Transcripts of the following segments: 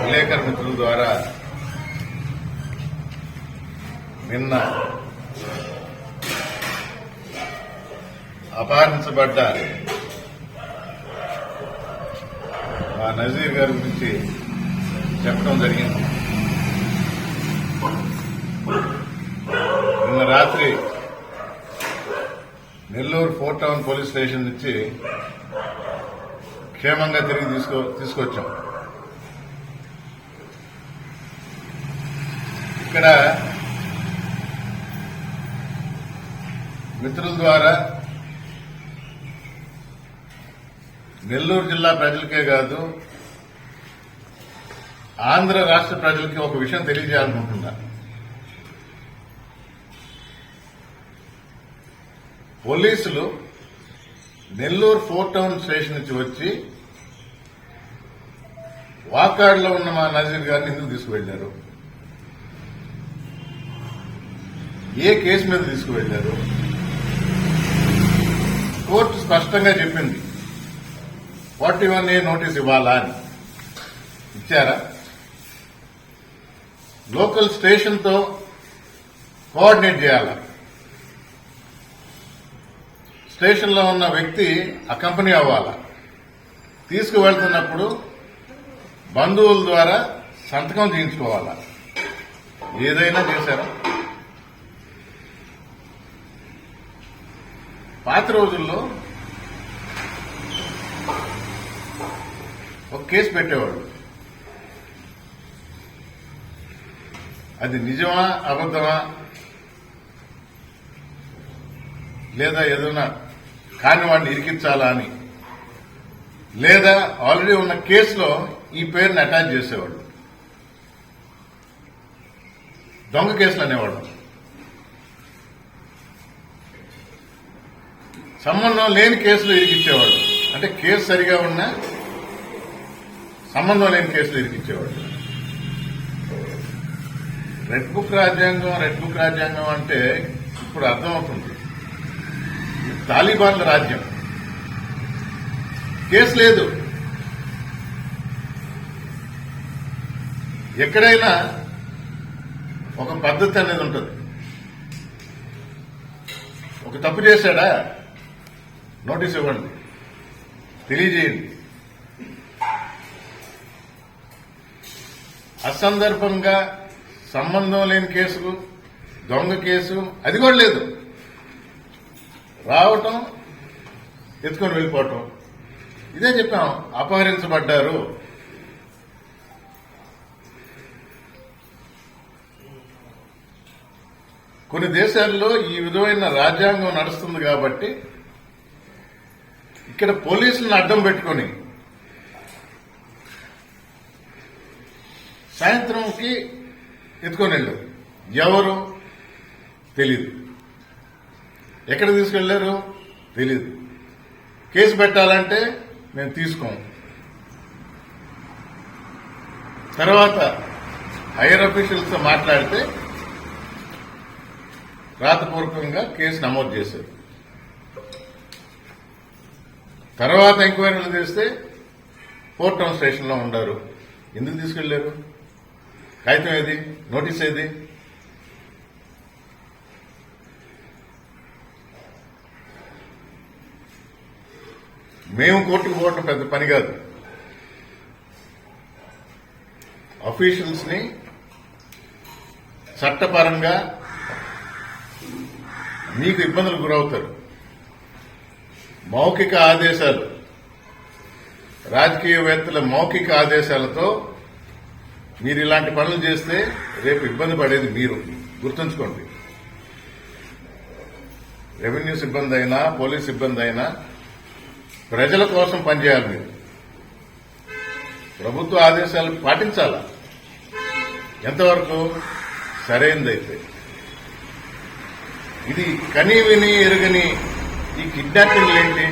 విలేకరు మిత్రుల ద్వారా నిన్న అపహరించబడ్డ మా నజీర్ గారి గురించి చెప్పడం జరిగింది. నిన్న రాత్రి Nellore four town police station నుంచి క్షేమంగా తిరిగి తీసుకో తీసుకొచ్చాం. ఇక్కడ మిత్రుల ద్వారా నెల్లూరు జిల్లా ప్రజలకే కాదు ఆంధ్ర రాష్ట్ర ప్రజలకి ఒక విషయం తెలియజేయాలనుకుంటున్నా. పోలీసులు నెల్లూరు ఫోర్ టౌన్ స్టేషన్ నుంచి వచ్చి వాకాడ్లో ఉన్న మా నజీర్ గారిని ఎందుకు తీసుకువెళ్ళారు ఏ కేసు మీద తీసుకువెళ్ళారు కోర్టు స్పష్టంగా చెప్పింది. ఫార్టీ వన్ ఏ నోటీస్ ఇవ్వాలా అని. ఇచ్చారా? లోకల్ స్టేషన్తో కోఆర్డినేట్ చేయాలా? స్టేషన్లో ఉన్న వ్యక్తి అకంపెనీ అవ్వాలా? తీసుకువెళ్తున్నప్పుడు బంధువుల ద్వారా సంతకం చేయించుకోవాలా? ఏదైనా చేశారా? పాత రోజుల్లో ఒక కేసు పెట్టేవాడు అది నిజమా అబద్ధమా? లేదా ఏదైనా కాని వాడిని ఇరికించాలా అని. లేదా ఆల్రెడీ ఉన్న కేసులో ఈ పేరుని అటాచ్ చేసేవాడు దొంగ కేసులు అనేవాడు సంబంధం లేని కేసులు ఇరికిచ్చేవాడు. అంటే కేసు సరిగా ఉన్నా సంబంధం లేని కేసులు ఇరికిచ్చేవాడు. రెడ్ బుక్ రాజ్యాంగం రెడ్ బుక్ రాజ్యాంగం అంటే ఇప్పుడు అర్థమవుతుంది. ఇది తాలిబాన్ల రాజ్యం. కేసు లేదు. ఎక్కడైనా ఒక పద్ధతి అనేది ఉంటుంది. ఒక తప్పు చేశాడా? నోటీస్ ఇవ్వండి. తెలియజేయండి. అసందర్భంగా సంబంధం లేని కేసులు దొంగ కేసు అది కూడా లేదు. రావటం ఎత్తుకొని వెళ్ళిపోవటం. ఇదే చెప్పాం అపహరించబడ్డారు. కొన్ని దేశాల్లో ఈ విధమైన రాజ్యాంగం నడుస్తుంది కాబట్టి ఇక్కడ పోలీసులను అడ్డం పెట్టుకొని సాయంత్రంకి ఎత్తుకొని వెళ్ళు. ఎవరు? తెలీదు. ఎక్కడ తీసుకెళ్ళారు? తెలీదు. కేసు పెట్టాలంటే మేము తీసుకోం తర్వాత హైయర్ అఫీషియల్స్తో మాట్లాడితే రాతపూర్వకంగా కేసు నమోదు చేశారు. తర్వాత ఎంక్వైరీలు చేస్తే ఫోర్ టౌన్ స్టేషన్లో ఉండారు. ఎందుకు తీసుకెళ్ళారు? కాగితం ఏది? నోటీస్ ఏది? మేము కోర్టుకు పోవటం పెద్ద పని కాదు. అఫీషియల్స్ని చట్టపరంగా మీకు ఇబ్బందులు గురవుతారు. మౌఖిక ఆదేశాలు. రాజకీయవేత్తల మౌఖిక ఆదేశాలతో మీరు ఇలాంటి పనులు చేస్తే రేపు ఇబ్బంది పడేది మీరు. గుర్తుంచుకోండి. రెవెన్యూ సిబ్బంది అయినా పోలీస్ సిబ్బంది అయినా ప్రజల కోసం పనిచేయాలి మీరు. ప్రభుత్వ ఆదేశాలు పాటించాలా? ఎంతవరకు? సరైనదైతే. ఇది కనీ విని ఎరుగని ఈ కిడ్నాపింగ్లు ఏంటి?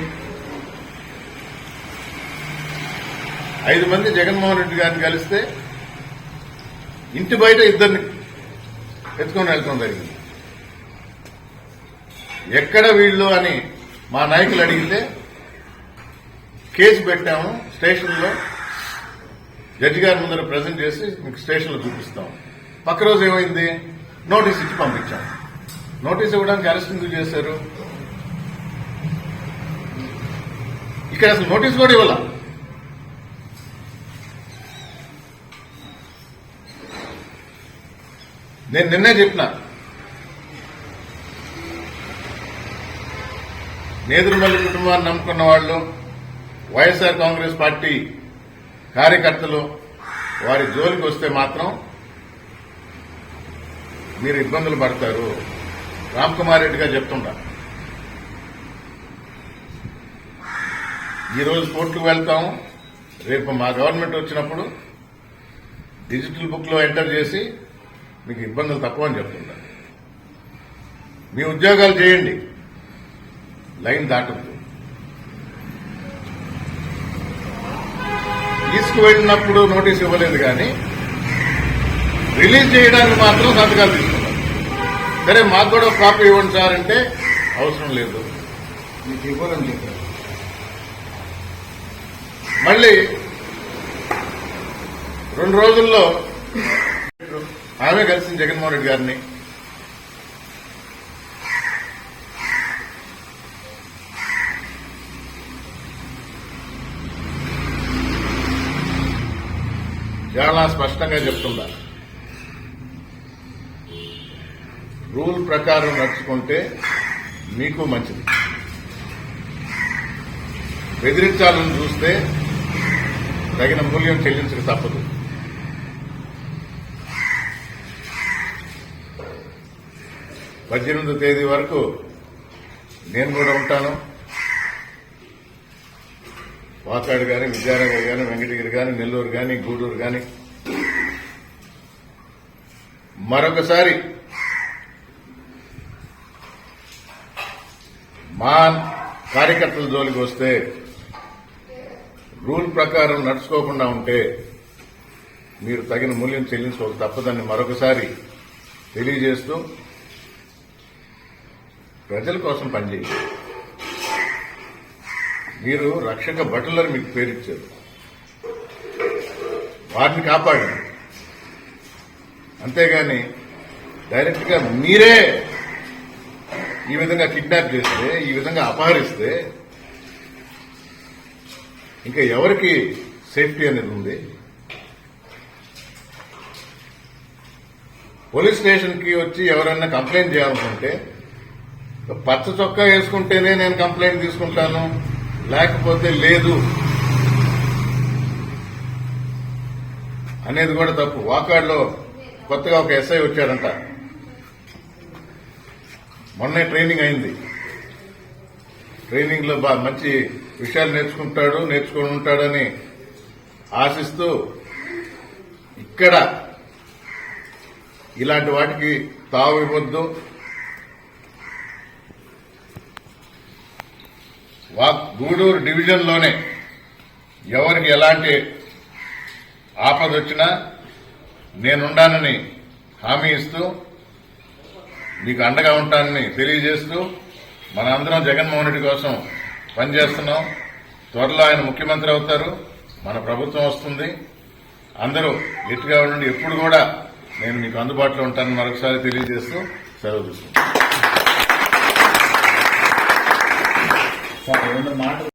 ఐదు మంది జగన్మోహన్ రెడ్డి గారిని కలిస్తే ఇంటి బయట ఇద్దరిని ఎత్తుకొని వెళ్తాం జరిగింది. ఎక్కడ వీళ్ళు అని మా నాయకులు అడిగితే కేసు పెట్టాము స్టేషన్లో జడ్జి గారి ముందర ప్రజెంట్ చేసి మీకు స్టేషన్లో చూపిస్తాం పక్క రోజు ఏమైంది? నోటీస్ ఇచ్చి పంపించాం నోటీస్ ఇవ్వడానికి అరెస్ట్ ఎందుకు చేశారు? ఇక్కడ అసలు నోటీస్ కూడా ఇవ్వాల? నేను నిన్నే చెప్పిన. నేదురుమల్లి కుటుంబాన్ని నమ్ముకున్న వాళ్ళు వైఎస్ఆర్ కాంగ్రెస్ పార్టీ కార్యకర్తలు వారి జోలికి వస్తే మాత్రం మీరు ఇబ్బందులు పడతారు. రామ్ కుమార్ రెడ్డి గారు ఈరోజు కోర్టుకు వెళ్తాము రేపు మా గవర్నమెంట్ వచ్చినప్పుడు డిజిటల్ బుక్లో ఎంటర్ చేసి మీకు ఇబ్బందులు తక్కువ అని చెప్తుంటా. మీ ఉద్యోగాలు చేయండి. లైన్ దాటద్దు. తీసుకువెళ్ళినప్పుడు నోటీస్ ఇవ్వలేదు కానీ రిలీజ్ చేయడానికి మాత్రం సంతకాలు తీసుకున్నారు సరే మాకు కూడా కాపీ ఇవ్వండి సార్ అంటే అవసరం లేదు. మీకు ఇవ్వాలని చెప్పారు. మళ్ళీ రెండు రోజుల్లో ఆమె కలిసింది జగన్మోహన్ రెడ్డి గారిని చాలా స్పష్టంగా చెప్తుందా? రూల్ ప్రకారం నడుచుకుంటే మీకు మంచిది. బెదిరించాలని చూస్తే తగిన మూల్యం చెల్లించక తప్పదు. పద్దెనిమిదో తేదీ వరకు నేను కూడా ఉంటాను. వాకాడు కానీ విద్యానగర్ కానీ వెంకటగిరి కానీ నెల్లూరు కానీ గూడూరు కానీ మరొకసారి మా కార్యకర్తల జోలికి వస్తే రూల్ ప్రకారం నడుచుకోకుండా ఉంటే మీరు తగిన మూల్యం చెల్లించుకోక తప్పదని మరొకసారి తెలియజేస్తూ ప్రజల కోసం పనిచేయాలి మీరు రక్షక భటులను మీకు పేరిచ్చారు వారిని కాపాడండి. అంతేగాని డైరెక్ట్గా మీరే ఈ విధంగా కిడ్నాప్ చేస్తే ఈ విధంగా అపహరిస్తే ఇంకా ఎవరికి సేఫ్టీ అనేది ఉంది? పోలీస్ స్టేషన్కి వచ్చి ఎవరైనా కంప్లైంట్ చేయాలనుకుంటే పచ్చ చొక్కా వేసుకుంటేనే నేను కంప్లైంట్ తీసుకుంటాను లేకపోతే లేదు అనేది కూడా తప్పు. వాకాడ్లో కొత్తగా ఒక ఎస్ఐ వచ్చారంట మొన్నే ట్రైనింగ్ అయింది. ట్రైనింగ్లో బాగా మంచి విషయాలు నేర్చుకుంటాడు నేర్చుకొని ఉంటాడని ఆశిస్తూ ఇక్కడ ఇలాంటి వాటికి తావు ఇవ్వద్దు. వా గూడూరు డివిజన్లోనే ఎవరికి ఎలాంటి ఆపద వచ్చినా నేనుండానని హామీ ఇస్తూ మీకు అండగా ఉంటానని తెలియజేస్తూ మనందరం జగన్మోహన్ రెడ్డి కోసం పనిచేస్తున్నాం త్వరలో ఆయన ముఖ్యమంత్రి అవుతారు. మన ప్రభుత్వం వస్తుంది. అందరూ గట్టిగా ఉండండి. ఎప్పుడు కూడా నేను మీకు అందుబాటులో ఉంటానని మరొకసారి తెలియజేస్తూ సెలవు తీసుకుంటాను